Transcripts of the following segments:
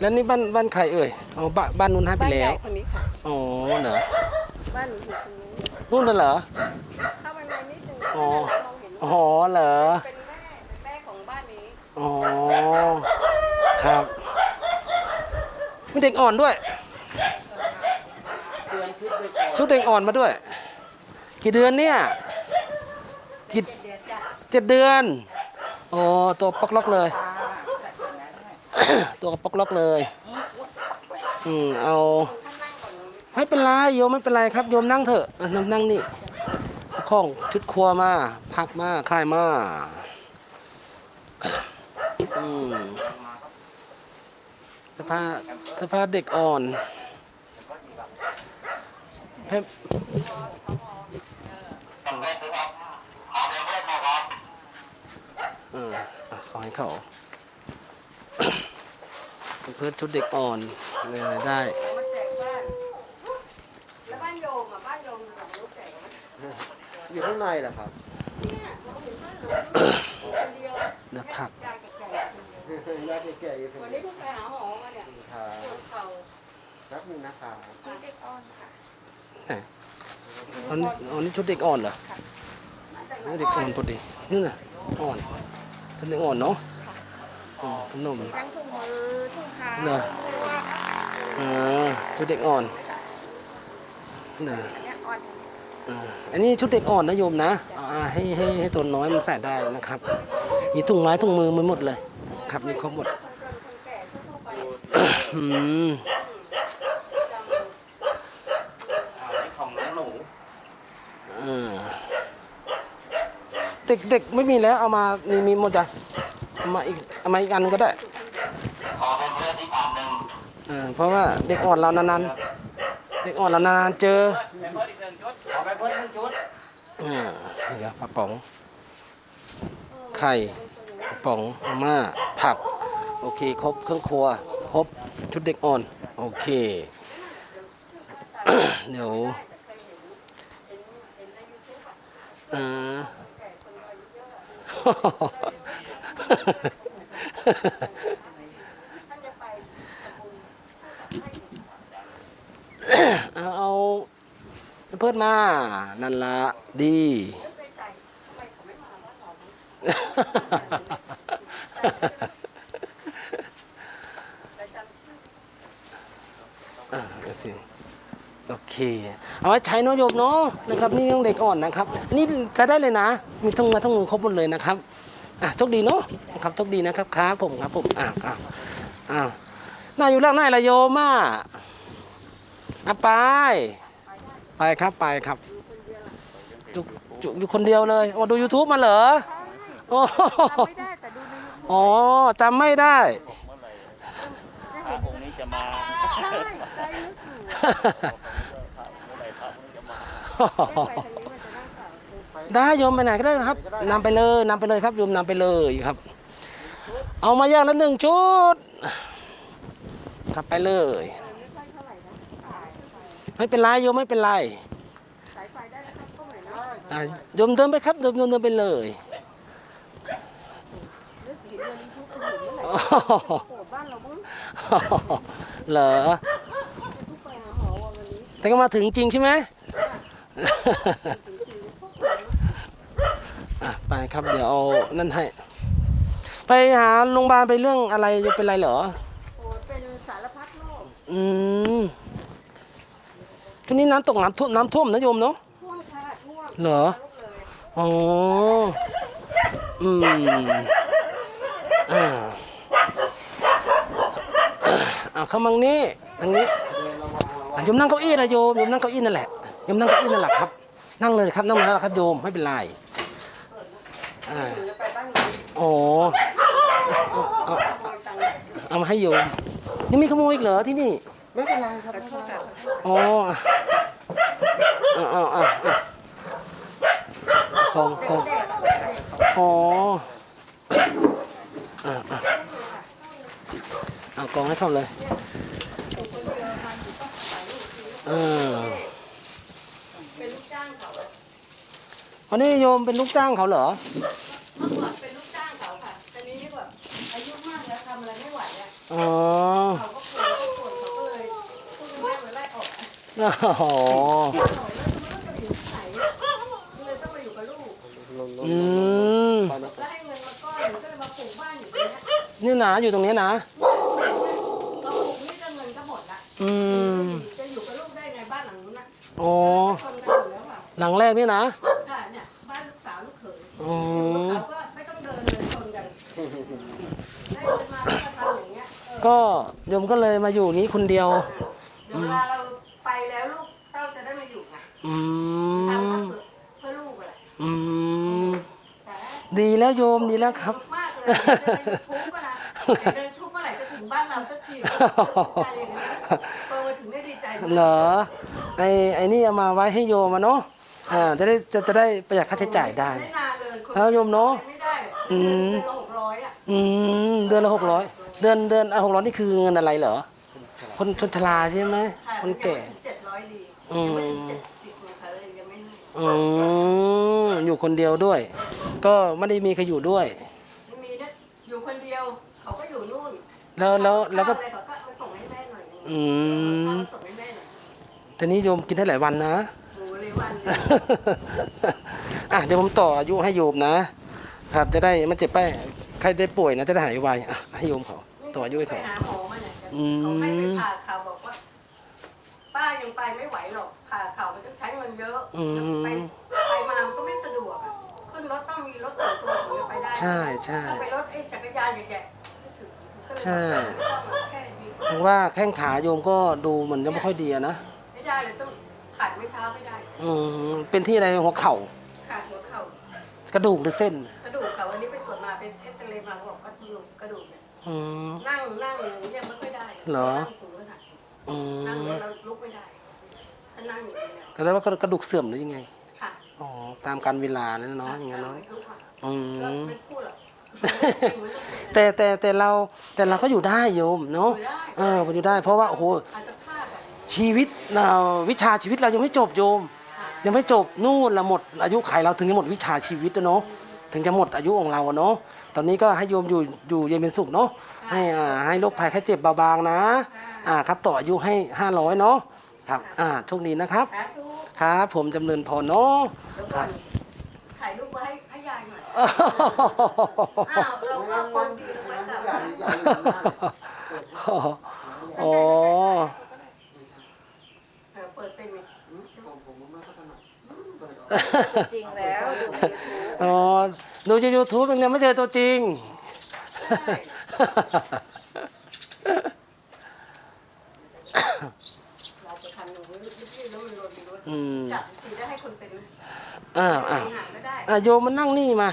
แล้วนี่บ้านบ้านใครเอ่ยอ๋อบ้านบ้านนู้นให้ไปบ้านแล้ใหญ่ว คนนี้ค่ะ อ๋อเหรอ บ้านหนูอยู่ตรงนี้นู่นน่ะเหรอ เข้าไปในนิดนึงอ๋อ มองเห็นอ๋อเหรอ เป็นแม่เป็นแม่ของบ้านนี้ อ๋อ ครับมีเด็กอ่อนด้วย ชุดเด็กอ่อนมาด้วย กี่เดือนเนี่ย กี่เดือนจ้ะเจ็ดเดือน โอ้ตัวปอกล็อกเลย ตัวปอกล็อกเลย อืมเอา ไม่เป็นไรโยมไม่เป็นไรครับโยมนั่งเถอะนั่งนั่งนี่ข้องชุดครัวมาพักมาค่ายมาอืมสภาพสภาพเด็กอ่อนเพ่เอออะขอให้เขา เพื่อนชุดเด็กอ่อนเลยได้มันแจกบ้านแล้วบ้านโยมอะบ้านโยมอยู่หลังลูกแจกไหมอยู่ข้างในเหรอครับเนี่ยเราเห็นบ้านหลังคนเดียวเนื้อผักยายกับแก่คนเดียวญาติแก่อยู่วันนี้เพิ่งไปหาหมอมาเนี่ยครับปวดเข่าแป๊บนึงนะครับที่เด็กอ่อนค่ะอันนี้อันนี้ชุดเด็กอ่อนเหรอ มาจากไหนนี่เด็กอ่อนพอดีนี่น่ะอ่อนชุดเด็กอ่อนเนาะอ๋อ ขนมทั้งถุงมือถุงเท้าเหรออ่าชุดเด็กอ่อนน่ะอันเนี้ยอ่อนอ่าอันนี้ชุดเด็กอ่อนนะโยมนะอ่าให้ให้ให้ตัวน้อยมันใส่ได้นะครับ มีถุงไม้ถุงมือมันหมดเลย ครับมีครบหมดคนจนคนแก่ทั่วๆไปอืมของน้องหนูอ่าเด็กเด็กไม่มีแล้วเอามามีมีหมดจ้ะ เอามาอีกเอามาอีกอันก็ได้ขอเป็นเพื่อนที่พันหนึ่งเออเพราะว่าเด็กอ่อนเรานานๆเด็กอ่อนเรานานๆเจอเป็นเพื่อนอีกหนึ่งชุดขอเป็นเพื่อนหนึ่งชุดอ่านี่ครับปลาป๋อง ไข่ปลาป๋องมาม่าผัก โอเค ครบเครื่องครัว ครบชุดเด็กอ่อน โอเค เดี๋ยวอ่า เอาเพิ่มมา นั่นละดีโอเคโอเค เอาไว้ใช้น้อยโยมเนาะนะครับ นี่ยังเด็กอ่อนนะครับ นี่ก็ได้เลยนะ มีทั้งมาทั้งครบหมดเลยนะครับ อะโชคดีเนาะนะครับโชคดีนะครับครับผมครับผมอ้าวอ้าวอ้าวน่าอยู่ล่างหน้าละโยมอะอะไป ไปครับไปครับอยู่อยู่อยู่คนเดียวเลยโอ้ดู YouTube มาเหรอโอ้ไม่ได้แต่ดูในยูทูบอ๋อจำไม่ได้พระองค์นี้จะมาใช่ใจนึกอยู่เมื่อไหร่พระองค์นี้จะมา ได้โยมไปไหนก็ได้นะครับนำไปเลยนำไปเลยครับโยมนำไปเลยครับ เอามาย่างละหนึ่งชุดครับไปเลย ไม่เป็นไรโยมไม่เป็นไรโยมเดินไปครับโยมเดินไปเลยเหรอแต่ก็มาถึงจริงใช่ไหม ถึงจริงพวกเรา อะไปครับเดี๋ยวเอานั่นให้ ไปหาโรงพยาบาลไปเรื่องอะไรเป็นไรเหรอ โอ้เป็นสารพัดโรคอืมช่วงนี้น้ำตกน้ำท่วมน้ำท่วมนะโยมเนาะท่วมค่ะท่วมเหรอลูกเลยอ๋อ อืม อ่าอ่าเข้ามังนี่ทางนี้อะโยมนั่งเก้าอี้นะโยมโยมนั่งเก้าอี้นั่นแหละโยมนั่งเก้าอี้นั่นแหละครับ นั่งเลยครับนั่งมาแล้วครับโยมไม่เป็นไร อ่าหรือจะไปบ้านนี้อ๋อเอาเอาขโมยตังค์เอามาให้โยมยังมีขโมยอีกเหรอที่นี่ ไม่เป็นไรครับขอโทษค่ะอ๋ออะอะอะอะอะกองกองเด็กอ๋ออะอะเอากองให้เขาเลยเออ อันนี้โยมเป็นลูกจ้างเขาเหรอ เมื่อก่อนเป็นลูกจ้างเขาค่ะตอนนี้แบบอายุมากแล้วทำอะไรไม่ไหวอะอ๋อเขาก็ป่วยเขาก็เลยพูดง่ายๆเหมือไล่ออกอะอ๋อเแล้วไม่รู้จะไปอยู่ที่ไหนก็เลยต้องมาอยู่กับลูก อืมนี่หนาอยู่ตรงนี้นะ เราปลูกนี่ก็เงินก็หมดละอืม จะอยู่กับลูกได้ไงบ้านหลังนู้นน่ะอ๋อ้หลังแรกนี่นะ อืมเขาก็ไม่ต้องเดินเลยชนกันได้เงินมาก็มาทำอย่างเงี้ยเออก็โยมก็เลยมาอยู่นี้คนเดียว เดี๋ยวเวลาเราไปแล้วลูกเต้าจะได้มาอยู่ไงอืทำม มาเพื่อเพื่อลูกแหละอืม แต่ดีแล้วโยมดีแล้วครับ มากเลยเดินทุบก็นะเดินทุบเมื่อไหร่จะถึงบ้านเราสักทีอะไรอย่างเงี้ยพอมาถึงได้ดีใจมากเหรอไอไอนี่เอามาไว้ให้โยมมาเนาะอ่าจะได้จะจะได้ประหยัดค่าใช้จ่ายได้ไม่นาน เลยคนแล้วโยมเนอะไม่ได้อืมเดือนละหกร้อยอะอืมเดือนละหกร้อยเดือนเดือนหกร้อยนี่คือเงินอะไรเหรอ คนชนชราใช่ไหมค่ะคนแก่เจ็ดร้อยดีอืมยังไม่ถึงเจ็ดสิบนะคะเลยยังไม่ให้อืมอยู่คนเดียวด้วย ก็ไม่ได้มีใครอยู่ด้วยไม่มีนะอยู่คนเดียวเขาก็อยู่นู่น แล้วแล้วแล้วก็ข้าอะไรเขาก็มาส่งให้แม่หน่อยนึงอืมข้าวส่งให้แม่หน่อยทีนี้โยมกินได้หลายวันนะโอ้เลยวันเลย อะเดี๋ยวผมต่ออายุให้โยมนะ ครับจะได้มันเจ็บไปใครได้ป่วยนะจะได้หายไวอะให้โยมเขา ต่ออายุให้ไปเขาหาหมอมาเนี่ยอืม เขาให้ไปผ่าข่าวบอกว่า ป้ายังไปไม่ไหวหรอกผ่าข่าวมันต้องใช้เงินเยอะอืม ไปไปมามันก็ไม่สะดวกอะขึ้นรถต้องมีรถส่วนตัวถึงจะไปได้ใช่ใช่ถ้าไปรถไอ้จักรยานใหญ่ๆไม่ถึงก็เลยใช่ ต้องเอาแค่นี้เพราะว่าแข้งขาโยมก็ดูเหมือนจะไม่ค่อยดีอะนะ ไม่ได้เลยต้องขัดไม่เท้าไม่ได้ อืมเป็นที่อะไรหัวเข่า ขาดหัวเข่าก ระดูกหรือเส้นกระดูกเขาวันนี้ไปตรวจมาเป็นเอ็กซเรย์มาบอกกระดูกกระดูกเนี่ยอืม นั่งนั่งอย่างนี้ยังไม่ค่อยได้เหรอ นั่งสูงขนาดนี้อืนั่งมแล้วเราลุกไม่ได้ถ้านั่งอย่างนี้เนี่ยก็แล้วว่ากระดูกเสื่อมหรือยังไงค่ะอ๋อตามการเวลาแล้วเนาะอย่างเงี้ยเนาะไม่ลุกอะอืก็มไม่พูดหรอกแต่แต่แต่เราแต่เราก็อยู่ได้โยมเนาะอยู่ได้เอออยู่ได้ เพราะว่าโอ้โหอาจจะพลาดอะชีวิตเราวิชาชีวิตเรายังไม่จบโยมค่ะ ยังไม่จบนู่นละหมดอายุไขเราถึงจะหมดวิชาชีวิตแล้วเนาะถึงจะหมดอายุของเราอะเนาะตอนนี้ก็ให้โยมอยู่อยู่เย็นเป็นสุขเนาะให้อ่าให้โรคภัยแค่เจ็บเบาบางนะอ่าครับต่ออายุให้ห้าร้อยเนาะครับอ่าโชคดีนะครับสาธุครับผมจำเริญพรเนาะเดี๋ยวก่อนถ่ายรูปไว้ให้ให้ยายหน่อยอ้าวอ้าวเราก็คนดีเราไว้กลับบ้านอ๋อเออเปิดเป็นไหม จริงแล้วดูใน YouTube อ๋อดูจากยูทูบยังไม่เจอตัวจริงใช่เราจะทำอย่างนี้รีบๆแล้วมันโดนไปด้วยอืมจับทีได้ให้คนเป็นอ้าวอ้าวหางก็ได้อะโยมมานั่งนี่มา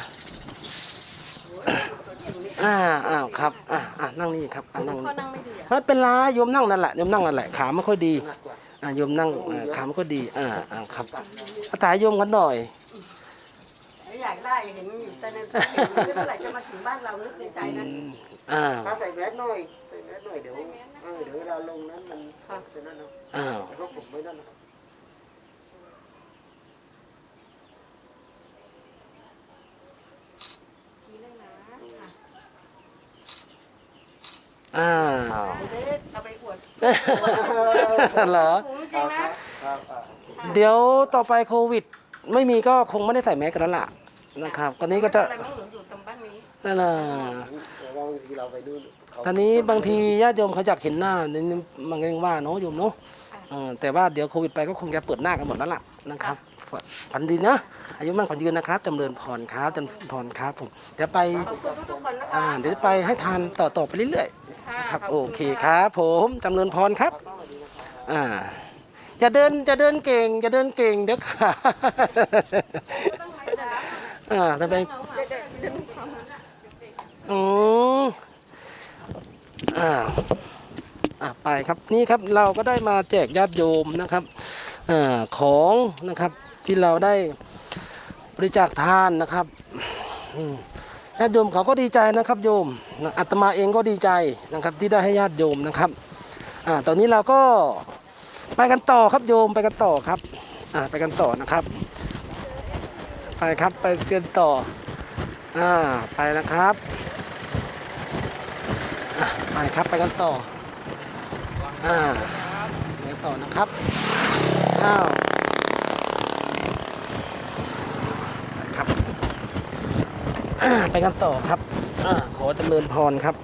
โอ้ยตัวจริงนี่อ่าอ้าวครับอ่าอ่านั่งนี่ครับอ่านั่งพ่อนี่นั่งไม่ดีอะไม่เป็นไรโยมนั่งนั่นแหละโยมนั่งนั่นแหละขาไม่ค่อยดี อ่าโยมนั่งอ่าขาไม่ค่อยดี อ่าอ่าครับอาตายโยมกันหน่อย อยากได้เห็นอยู่แต่ในเห็นเมื่อไหร่จะมาถึงบ้านเรานึกในใจอืนะมอ่าถ้าใส่แมสหน่อยใส่แมสหน่อยเดี๋ยวเออเดี๋ยวเวลาลงนั้นมันจะนั่นนะอ้าวแต่ก็ผมไม่นั่นนะครับทีนึงนะค่ะอ้าวเดี๋ยวได้เอาไปอ วดเหรอ ถุงจริงนะ ครับอ่าเดี๋ยวต่อไปโควิด ไม่มีก็คงไม่ได้ใส่แมสกันแล้วล่ะนะครับตอนนี้ก็จะอะไรมั่งหนูอยู่ตรงบ้านนี้ นั่นแหละแต่ว่าบางทีเราไปดูเขตอนนี้บางทีญาติโยมเขาอยากเห็นหน้านี่มันก็ยังว่าเนาะโยมเนาะเออแต่ว่าเดี๋ยวโควิดไปก็คงจะเปิดหน้ากันหมดแล้วล่ะนะครับฝันดีนะ อายุมั่นขวัญยืนนะครับจำเริญพรครับจำเริญพรครับผมเดี๋ยวไปขอบคุณทุกๆคนนะคะ อ่าเดี๋ยวไปให้ทานต่อต่อไปเรื่อยๆ ครับโอเคครับ ผมจำเริญพรครับ อ่าจะเดินจะเดินเก่งจะเดินเก่งเดี๋ยวขาอ่าทำไมอืมอ่าอ่าไปครับนี่ครับเราก็ได้มาแจกญาติโยมนะครับอ่าของนะครับที่เราได้บริจาคทานนะครับอืม ญาติโยมเขาก็ดีใจนะครับโยมอาตมาเองก็ดีใจนะครับที่ได้ให้ญาติโยมนะครับอ่าตอนนี้เราก็ไปกันต่อครับโยมไปกันต่อครับอ่าไปกันต่อนะครับ ไปครับไปเกันต่ออ่าไปนะครับไปครับไปกันต่ออ่าไปต่อต่อนะครับอ้าวครับอ่า ไปกันต่อครับอขอจำเริญพรครับ